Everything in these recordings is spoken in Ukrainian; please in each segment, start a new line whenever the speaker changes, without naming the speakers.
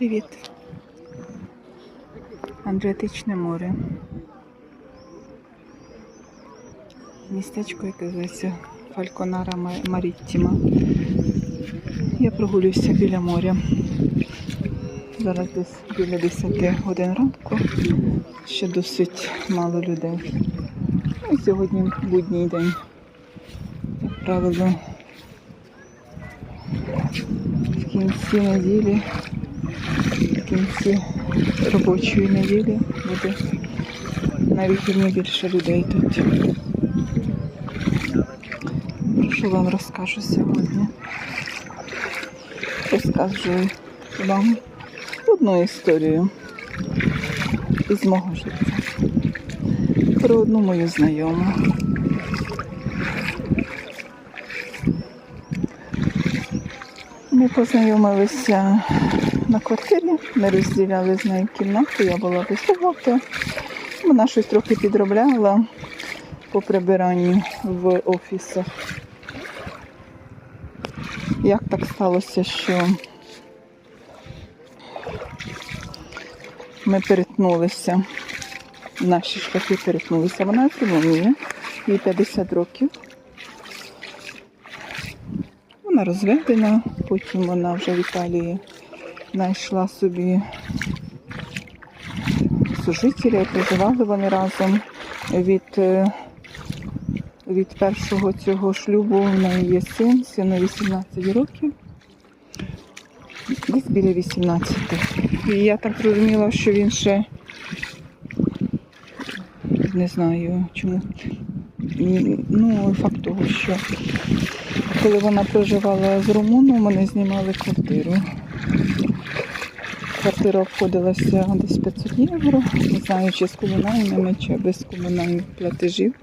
Привіт. Адріатичне море. Містечко, яке зветься Фальконара Ма- Маріттіма. Я прогулююся біля моря. Зараз десь біля 10 годин ранку. Ще досить мало людей. Ну, і сьогодні будній день. Як правило, в кінці неділі, в кінці робочої неділі буде на вихідні більше людей тут. Про що вам розкажу сьогодні? Розкажу вам одну історію із мого життя. Про одну мою знайому. Ми познайомилися на квартирі, ми розділяли з нею кімнату, я була без роботи. Вона щось трохи підробляла по прибиранню в офісах. Як так сталося, що ми перетнулися, наші шляхи перетнулися. Вона з їй 50 років. Вона розведена, потім вона вже в Італії знайшла собі сужителя, і проживали вони разом від, е, від першого цього шлюбу в неї є син, сину 18 років. Десь біля 18. І я так зрозуміла, що він ще не знаю чому. Ну, факт того, що коли вона проживала з румуном, вони знімали квартиру. Квартира обходилася десь 500 євро, не знаю, чи з комунальними, чи без комунальних платежів.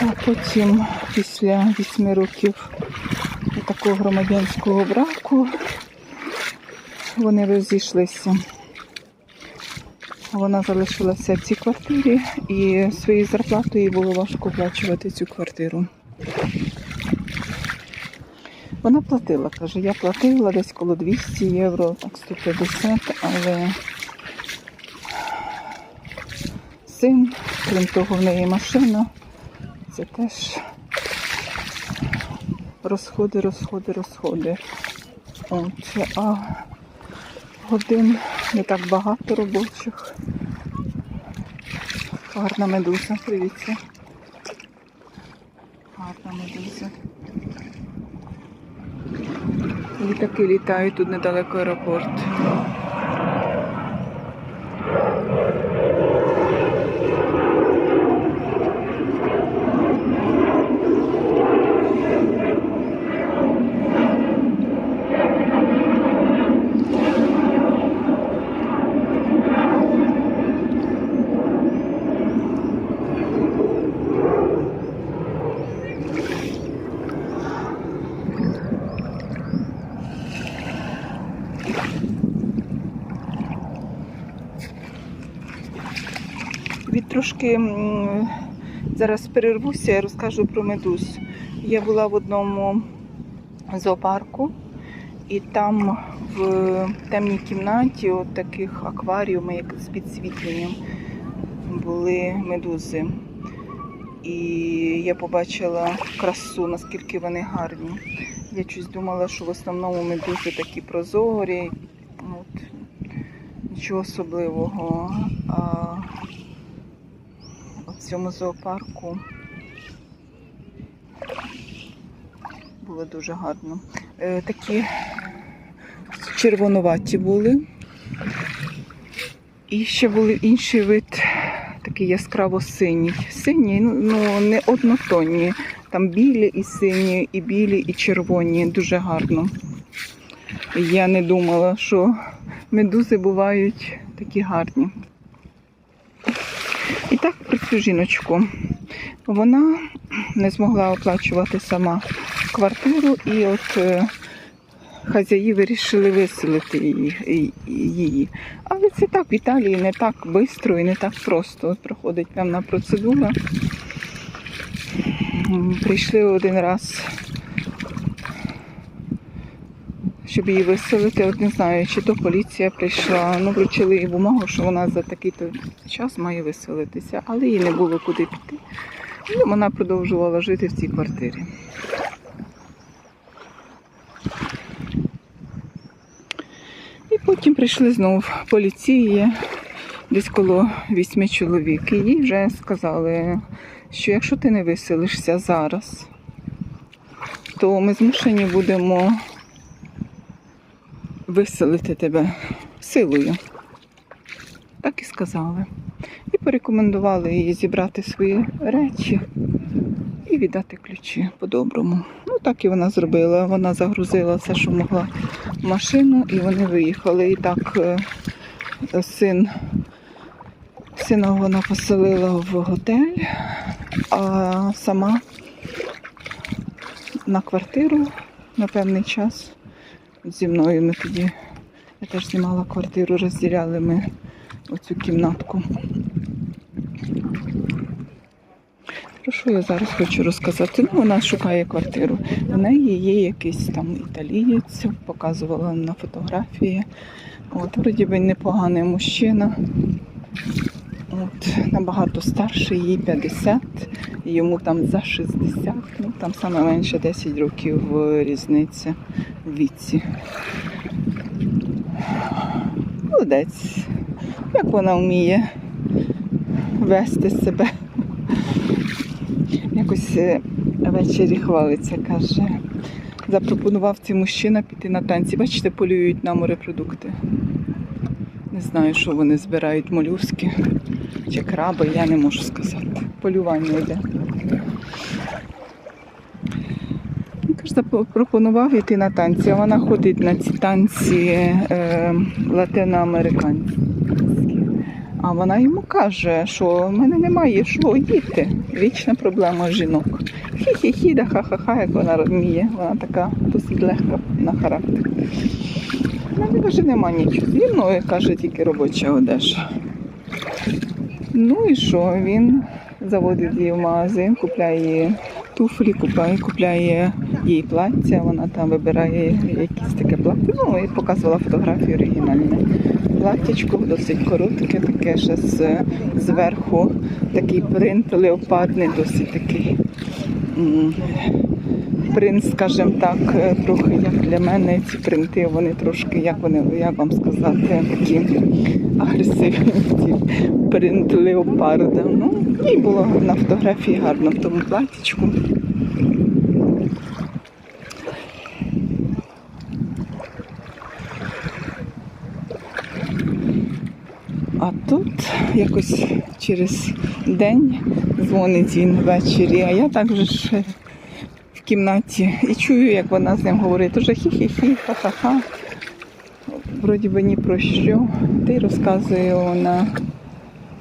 А потім, після 8 років такого громадянського браку, вони розійшлися. Вона залишилася в цій квартирі і своєю зарплатою було важко оплачувати цю квартиру. Вона платила, каже, я платила десь коло 200 євро, так 150, але син, крім того, в неї машина. Це теж розходи, розходи, розходи. От, а годин не так багато робочих. Гарна медуза, дивіться. Гарна медуза. Літаки літають тут недалеко аеропорт. Від трошки зараз перервуся і розкажу про медуз. Я була в одному зоопарку, і там в темній кімнаті, от таких акваріумів, як з підсвітленням, були медузи. І я побачила красу, наскільки вони гарні. Я щось думала, що в основному медузи такі прозорі. Нічого особливого. А цьому зоопарку було дуже гарно. Е, такі червонуваті були. І ще були інший вид, такий яскраво синій. Синій, ну, ну не однотонні. Там білі і сині, і білі, і червоні. Дуже гарно. Я не думала, що медузи бувають такі гарні. І так про цю жіночку. Вона не змогла оплачувати сама квартиру, і от е, хазяї вирішили виселити її. Але це так в Італії не так швидко і не так просто. От проходить певна процедура. прийшли один раз, щоб її виселити. От не знаю, чи то поліція прийшла. Ну, вручили їй бумагу, що вона за такий-то час має виселитися, але їй не було куди піти. І вона продовжувала жити в цій квартирі. І потім прийшли знов поліції, десь коло вісьми чоловік. І їй вже сказали, що якщо ти не виселишся зараз, то ми змушені будемо виселити тебе силою. Так і сказали. І порекомендували їй зібрати свої речі і віддати ключі по-доброму. Ну так і вона зробила. Вона загрузила все, що могла в машину, і вони виїхали. І так е, син, сина вона поселила в готель, а сама на квартиру на певний час зі мною ми тоді. Я теж знімала квартиру, розділяли ми оцю кімнатку. Про що я зараз хочу розказати? Ну, вона шукає квартиру. У неї є якийсь там італієць, показувала на фотографії. От, вроді би непоганий мужчина. От, набагато старший, їй 50, йому там за 60, ну там саме менше 10 років е, різниця в віці. Молодець. Як вона вміє вести себе. Якось е, ввечері хвалиться, каже. Запропонував цей мужчина піти на танці. Бачите, полюють на морепродукти. Не знаю, що вони збирають молюски чи краби, я не можу сказати. Полювання йде. Запропонував йти на танці, а вона ходить на ці танці е, латиноамериканські. А вона йому каже, що в мене немає що їти. Вічна проблема жінок. Хі-хі-хі, да ха-ха-ха, як вона вміє. Вона така досить легка на характер. У мене каже, нема нічого. Зі каже, тільки робоча одежа. Ну і що? Він заводить її в магазин, купляє туфлі, купляє, купляє їй плаття, вона там вибирає якесь таке плаття. Ну і показувала фотографію оригінальне. Платтячко досить коротке, таке ще з, зверху такий принт леопардний, досить такий. Принт, скажімо так, е, трохи як для мене ці принти, вони трошки, як вони, як вам сказати, такі агресивні. Ці принт леопарда. Ну, їй було на фотографії гарно в тому платічку. А тут якось через день дзвонить він ввечері, а я так же ж в кімнаті і чую, як вона з ним говорить, уже хі-хі-хі, ха-ха-ха. Вроді би ні про що. Та й розказує вона,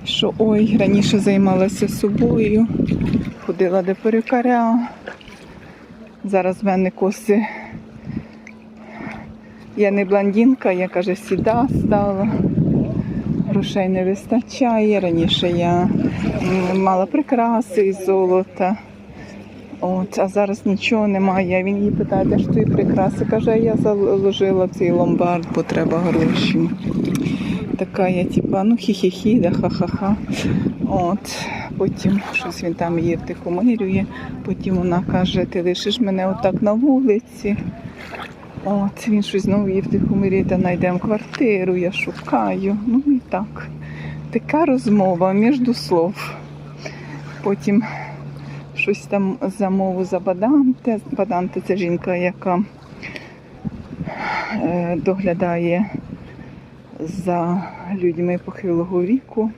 що ой, раніше займалася собою, ходила до перукаря. Зараз в мене коси. Я не блондинка, я каже, сіда стала. Грошей не вистачає. Раніше я мала прикраси із золота. От, а зараз нічого немає. Він її питає, де ж твої прикраси? Каже, я заложила цей ломбард, бо треба гроші. Така я, типа, ну хі-хі-хі, да ха-ха-ха. От, потім щось він там її втихомирює. Потім вона каже, ти лишиш мене отак на вулиці. От, він щось знову її втихомирює, та знайдемо квартиру, я шукаю. Ну і так. Така розмова між слов. Потім щось там замову за Баданте. Баданте це жінка, яка е, доглядає за людьми похилого віку.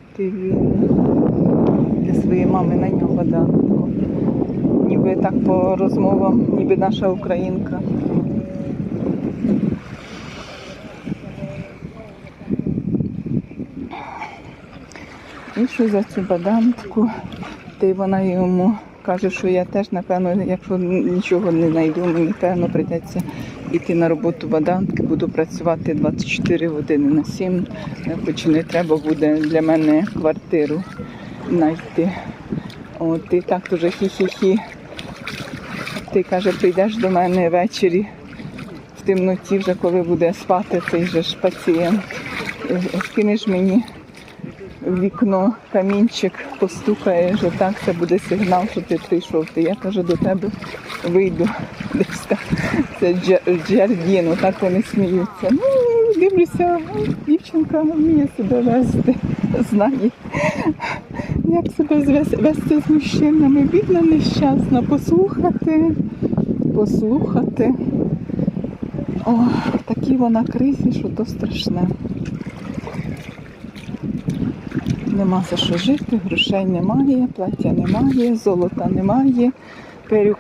Для своєї мами на нього Баданко. Ніби так по розмовам, ніби наша українка. І що за цю бадантку, та й вона йому каже, що я теж, напевно, якщо нічого не знайду, мені певно прийдеться йти на роботу бадантки, буду працювати 24 години на 7, хоч не треба буде для мене квартиру знайти. От і так дуже хі-хі-хі ти каже, прийдеш до мене ввечері в темноті, вже коли буде спати цей же ж пацієнт. Скинеш мені вікно камінчик, постукаєш, отак це буде сигнал, що ти прийшов. Ти я кажу, до тебе вийду десь так. Це Джардін, отак вони сміються. Ну, дивлюся, дівчинка вміє себе вести, знає, як себе вести з мужчинами. Бідна нещасна, послухати, послухати. О, в такій вона кризі, що то страшне. Нема за що жити, грошей немає, плаття немає, золота немає, перюк